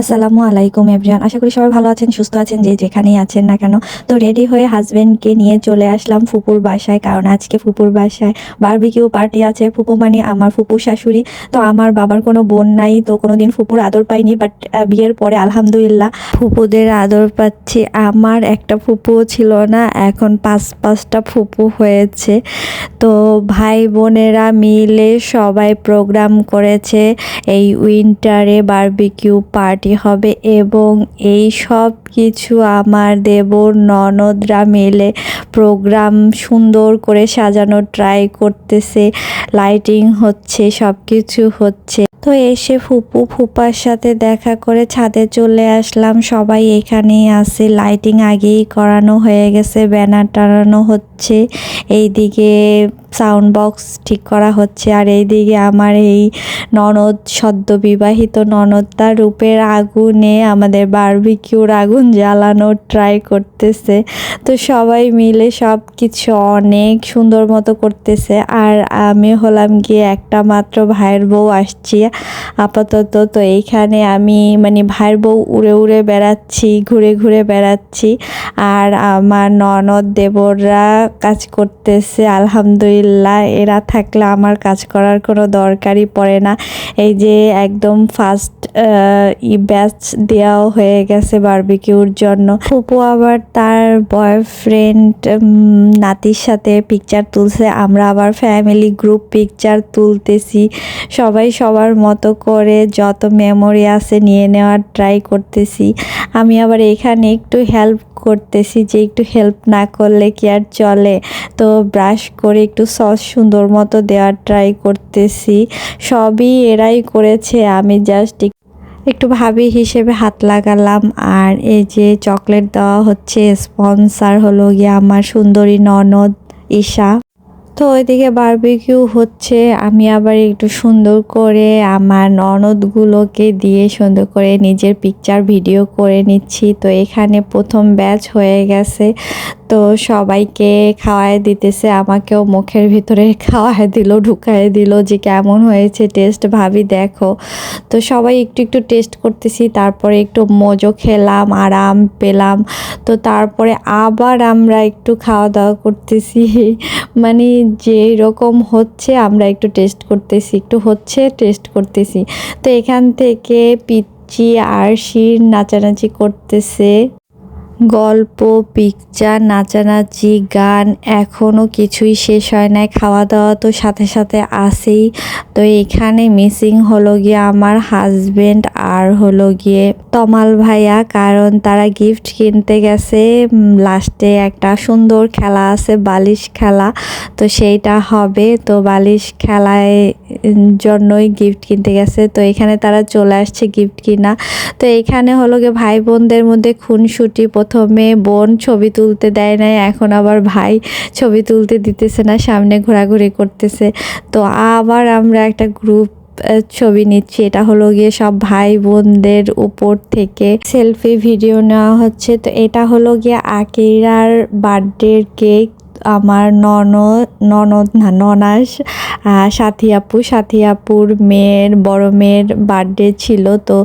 আসসালামু আলাইকুম এভরিওয়ান। আশা করি সবাই ভালো আছেন, সুস্থ আছেন, যে যেখানেই আছেন না কেন। তো রেডি হয়ে হাজবেন্ডকে নিয়ে চলে আসলাম ফুপুর বাসায়, কারণ আজকে ফুপুর বাসায় বারবিকিউ পার্টি আছে। ফুপু মানে আমার ফুপু শাশুড়ি। তো আমার বাবার কোনো বোন নাই, তো কোনো দিন ফুপুর আদর পাইনি বাট বিয়ের পরে আলহামদুলিল্লাহ ফুপুদের আদর পাচ্ছি। আমার একটা ফুপুও ছিল না, এখন পাঁচ, পাঁচটা ফুপু হয়েছে। তো ভাই বোনেরা মিলে সবাই প্রোগ্রাম করেছে এই উইন্টারে বারবিকিউ পার্টি হবে এবং এই সব কিছু আমার দেবর, ননদরা মিলে প্রোগ্রাম সুন্দর করে সাজানো ট্রাই করতেছে। লাইটিং হচ্ছে সব কিছু হচ্ছে। তো এসে ফুপু, ফুপার সাথে দেখা করে ছাদে চলে আসলাম। সবাই এখানেই আছে। লাইটিং আগেই করানো হয়ে গেছে, ব্যানার টানানো হচ্ছে। এইদিকে সাউন্ড বক্স ঠিক করা হচ্ছে। আর এইদিকে আমার এই ননদ, সদ্য বিবাহিত ননদ, তার রূপের আগুনে আমাদের বারবিকিউর আগুন জ্বালানোর ট্রাই করতেছে। তো সবাই মিলে সব কিছু অনেক সুন্দর মতো করতেছে। আর আমি হলাম গিয়ে একটা মাত্র ভাইয়ের বউ আসছি। আপাতত তো এইখানে আমি মানে ভাইয়ের বউ উড়ে উড়ে বেড়াচ্ছি, ঘুরে ঘুরে বেড়াচ্ছি। আর আমার ননদ দেবররা কাজ করতেছে, আলহামদুলিল্লাহ। এরা থাকলে আমার কাজ করার কোনো দরকারই পড়ে না। এই যে একদম ফার্স্ট ই ব্যাচ দেওয়াও হয়ে গেছে বারবিকিউর জন্য। ফুপু আবার তার বয়ফ্রেন্ড নাতির সাথে পিকচার তুলছে, আমরা আবার ফ্যামিলি গ্রুপ পিকচার তুলতেছি। সবাই সবার মতো করে যত মেমোরি আছে নিয়ে নেওয়ার ট্রাই করতেছি। আমি আবার এখানে একটু হেল্প করতেছি যে একটু হেল্প না করলে কি আর চলে। তো ব্রাশ করে একটু সস সুন্দর মতো দেওয়ার ট্রাই করতেছি। সবই এরাই করেছে, আমি জাস্ট একটু ভাবি হিসেবে হাত লাগালাম। আর এই যে চকলেট দেওয়া হচ্ছে স্পন্সার হলো গিয়ে আমার সুন্দরী ননদ ঈশা। তো ওইদিকে বারবিকিউ হচ্ছে, আমি আবার একটু সুন্দর করে আমার ননদগুলোকে দিয়ে সুন্দর করে নিজের পিকচার ভিডিও করে নিচ্ছি। তো এখানে প্রথম ব্যাচ হয়ে গেছে, তো সবাইকে খাওয়ায় দিতেছে, আমাকেও মুখের ভিতরে খাওয়ায় দিল, ঢুকাই দিল যে কেমন হয়েছে টেস্ট ভাবি দেখো। তো সবাই একটু একটু টেস্ট করতেছি, তারপরে একটু মজো খেলাম, আরাম পেলাম। তো তারপরে আবার আমরা একটু খাওয়া দাওয়া করতেছি। মানে যে রকম হচ্ছে, আমরা একটু টেস্ট করতেছি, একটু হচ্ছে টেস্ট করতেছি। তো এখান থেকে পিচ্চি আর শির নাচানাচি করতেছে। গল্প পিকচার নাচানাচি, গান এখনও কিছুই শেষ হয় নাই। খাওয়া দাওয়া তো সাথে সাথে আসেই তো এখানে মিসিং হলো গিয়ে আমার হাজবেন্ড আর হলো গিয়ে তমাল ভাইয়া, কারণ তারা গিফট কিনতে গেছে। লাস্টে একটা সুন্দর খেলা আছে, বালিশ খেলা। তো সেইটা হবে। তো বালিশ খেলায় জন্যই গিফট কিনতে গেছে। তো এখানে তারা চলে আসছে গিফট কিনা। তো এখানে হলো গিয়ে ভাই বোনদের মধ্যে খুনসুটি প্রথমে বোন ছবি তুলতে দেয় নাই, এখন আবার ভাই ছবি তুলতে দিতেছে না, সামনে ঘোরাঘুরি করতেছে। তো আবার আমরা একটা গ্রুপ ছবি নিচ্ছি, এটা হলো গিয়ে সব ভাই বোনদের উপর থেকে সেলফি ভিডিও নেওয়া হচ্ছে। তো এটা হলো গিয়ে আকিরার বার্থডের কেক আমার ননদ ননদ না, ননাস সাথী আপু। সাথী আপুর মেয়ের, বড় মেয়ের বার্থডে ছিল, তো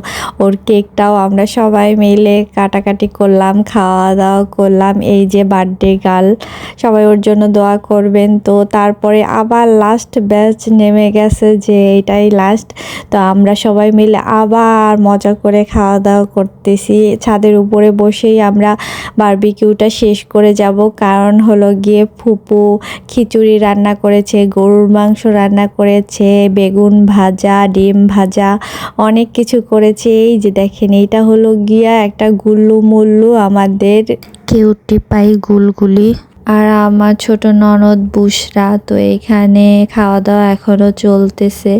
ওর কেকটাও আমরা সবাই মিলে কাটাকাটি করলাম খাওয়া দাওয়া করলাম। এই যে বার্থডে গার্ল সবাই ওর জন্য দোয়া করবেন। তো তারপরে আবার লাস্ট ব্যাচ নেমে গেছে যে এটাই লাস্ট তো আমরা সবাই মিলে আবার মজা করে খাওয়া দাওয়া করতেছি। ছাদের উপরে বসেই আমরা বারবিকিউটা শেষ করে যাব। কারণ হলো গিয়ে ফুপু খিচুড়ি রান্না করেছে, গরুর মাংস রান্না করেছে, বেগুন ভাজা, ডিম ভাজা, অনেক কিছু করেছে। এই যে দেখেন, এইটা হলো গিয়া একটা গুল্লু মুল্লু আমাদের কেউটি পাই গুলগুলি আর আমার ছোট ননদ বুসরা, তো এখানে খাওয়া দাওয়া এখনও চলতেছে।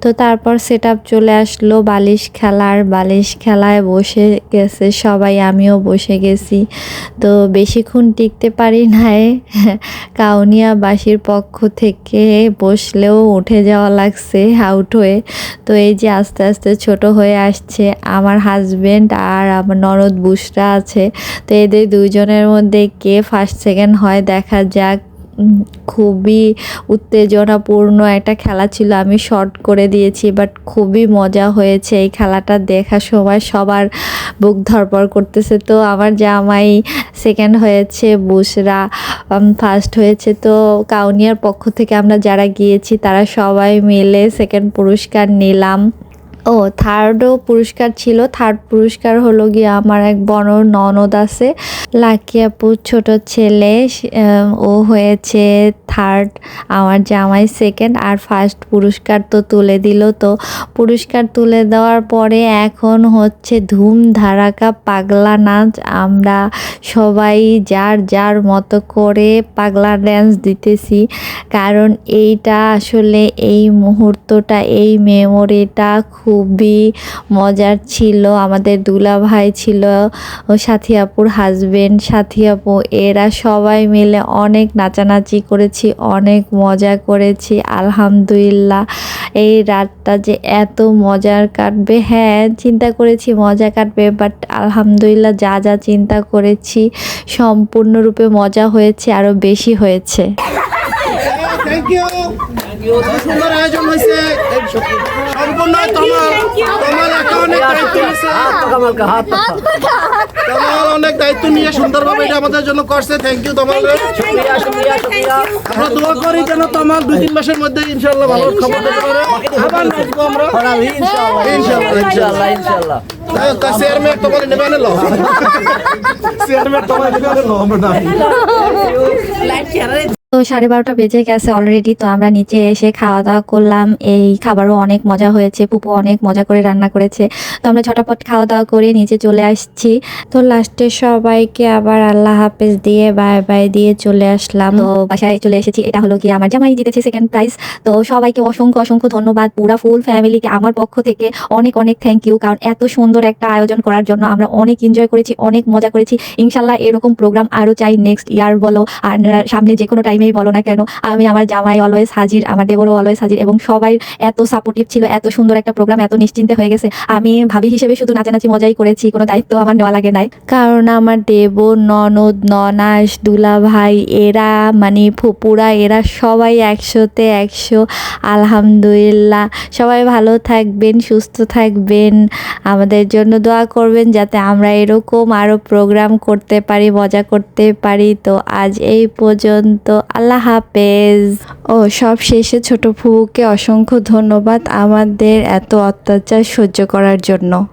তো তারপর সেট চলে আসলো বালিশ খেলার। বালিশ খেলায় বসে গেছে সবাই, আমিও বসে গেছি। তো বেশিক্ষণ টিকতে পারি নাই। কাউনিয়াবাসীর পক্ষ থেকে বসলেও উঠে যাওয়া লাগছে আউট হয়ে। তো এই যে আস্তে আস্তে ছোট হয়ে আসছে আমার হাজবেন্ড আর আমার ননদ বুসরা আছে। তো এদের দুজনের মধ্যে কে ফার্স্ট সেকেন্ড হয়, দেখা যাক। খুবই উত্তেজনাপূর্ণ একটা খেলা ছিল, আমি শর্ট করে দিয়েছি বাট খুবই মজা হয়েছে এই খেলাটা দেখার সময়। সবার বুক ধরপড় করতেছে। তো আমার জামাই সেকেন্ড হয়েছে, বুসরা ফার্স্ট হয়েছে। তো কাউনিয়ার পক্ষ থেকে আমরা যারা গিয়েছি, তারা সবাই মিলে সেকেন্ড পুরস্কার নিলাম। ও থার্ডও পুরস্কার ছিল। থার্ড পুরস্কার হলো গিয়ে আমার এক বড় ননদ আছে। লাকি আপুর ছোট ছেলে ও হয়েছে থার্ড আমার জামাই সেকেন্ড আর ফার্স্ট পুরস্কার তো তুলে দিল তো। পুরস্কার তুলে দেওয়ার পরে এখন হচ্ছে ধুম ধারাকা পাগলা নাচ। আমরা সবাই যার যার মতো করে পাগলা ড্যান্স দিতেছি। কারণ এইটা আসলে এই মুহূর্তটা, এই মেমোরিটা খুবই মজার ছিল। আমাদের দুলা ভাই ছিল সাথী আপুর হাজবেন্ড সাথী আপু এরা সবাই মিলে অনেক নাচানাচি করেছি, অনেক মজা করেছি, আলহামদুলিল্লাহ। এই রাতটা যে এত মজার কাটবে হ্যাঁ চিন্তা করেছি মজা কাটবে বাট আলহামদুলিল্লাহ যা যা চিন্তা করেছি, সম্পূর্ণরূপে মজা হয়েছে আরও বেশি হয়েছে। সুন্দর আয়োজন হয়েছে। সম্পূর্ণ তোমার তোমার একা অনেক দায়িত্ব নিয়েছে। তোমার অনেক দায়িত্ব নিয়ে সুন্দরভাবে এটা আমাদের জন্য করছে। থ্যাংক ইউ তোমার আমরা দোয়া করি যেন তোমার দুই তিন মাসের মধ্যে ইনশাল্লাহ ভালো খবর দিতে পারে। আবার নাচবো আমরা। ইনশাল্লাহ ইনশাল্লাহ চেয়ারম্যান তোমার নেবে না লো। চেয়ারম্যান তোমার নেবে না লো আমরা তো সাড়ে বারোটা বেজে গেছে অলরেডি তো আমরা নিচে এসে খাওয়া দাওয়া করলাম। এই খাবারও অনেক মজা হয়েছে পুপু অনেক মজা করে রান্না করেছে। তো আমরা ঝটাপট খাওয়া দাওয়া করে নিচে চলে আসছি। তো লাস্টে সবাইকে আবার আল্লাহ হাফেজ দিয়ে বাই বাই দিয়ে চলে আসলাম। তো বাসায় চলে এসেছি, এটা হলো কি আমার জামাই জিতেছে সেকেন্ড প্রাইজ তো সবাইকে অসংখ্য অসংখ্য ধন্যবাদ, পুরা ফুল ফ্যামিলিকে আমার পক্ষ থেকে অনেক অনেক থ্যাংক ইউ কারণ এত সুন্দর একটা আয়োজন করার জন্য আমরা অনেক এনজয় করেছি, অনেক মজা করেছি। ইনশাল্লাহ এরকম প্রোগ্রাম আরও চাই নেক্সট ইয়ার বলো। আর সামনে যে কোনো টাইমেই বলো না কেন, আমি আমার জামাই অলওয়েজ হাজির আমার দেবরও অলওয়েজ হাজির এবং সবাই এত সাপোর্টিভ ছিল, এত সুন্দর একটা প্রোগ্রাম এত নিশ্চিন্তে হয়ে গেছে। আমি ভাবি হিসেবে শুধু নাচানাচি মজাই করেছি, কোনো দায়িত্ব আমার নেওয়া লাগে নাই। কারণ আমার দেব, ননদ, ননাস দুলা ভাই এরা মানে ফুপুরা, এরা সবাই একশোতে একশো। আলহামদুলিল্লাহ, সবাই ভালো থাকবেন, সুস্থ থাকবেন। আমাদের জন্য দোয়া করবেন যাতে আমরা এরকম আরও প্রোগ্রাম করতে পারি, মজা করতে পারি। তো আজ এই পর্যন্ত আল্লাহ হাফেজ। ও, সব শেষে ছোট ফুকে অসংখ্য ধন্যবাদ আমাদের এত অত্যাচার সহ্য করার জন্য।